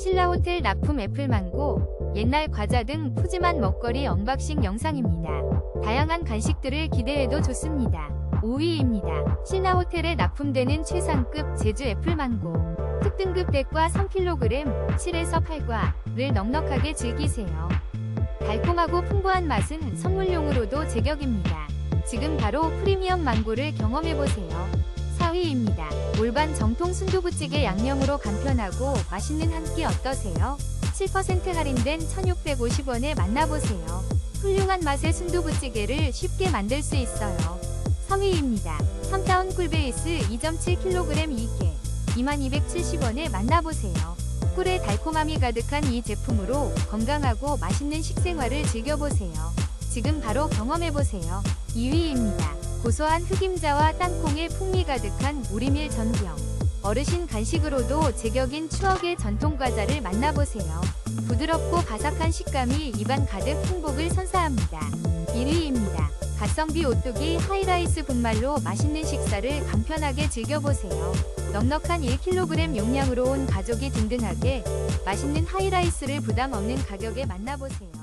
신라호텔 납품 애플망고, 옛날 과자 등 푸짐한 먹거리 언박싱 영상입니다. 다양한 간식들을 기대해도 좋습니다. 5위입니다. 신라호텔에 납품되는 최상급 제주 애플망고. 특등급 덱과 3kg, 7에서 8과를 넉넉하게 즐기세요. 달콤하고 풍부한 맛은 선물용으로도 제격입니다. 지금 바로 프리미엄 망고를 경험해보세요. 4위입니다. 올반 정통 순두부찌개 양념으로 간편하고 맛있는 한 끼 어떠세요? 7% 할인된 1,650원에 만나보세요. 훌륭한 맛의 순두부찌개를 쉽게 만들 수 있어요. 3위입니다. 3다운 꿀베이스 2.7kg 2개 2270원에 만나보세요. 꿀의 달콤함이 가득한 이 제품으로 건강하고 맛있는 식생활을 즐겨보세요. 지금 바로 경험해보세요. 2위입니다. 고소한 흑임자와 땅콩의 풍미 가득한 우리밀 전병. 어르신 간식으로도 제격인 추억의 전통 과자를 만나보세요. 부드럽고 바삭한 식감이 입안 가득 행복을 선사합니다. 1위입니다. 가성비 오뚜기 하이라이스 분말로 맛있는 식사를 간편하게 즐겨보세요. 넉넉한 1kg 용량으로 온 가족이 든든하게 맛있는 하이라이스를 부담 없는 가격에 만나보세요.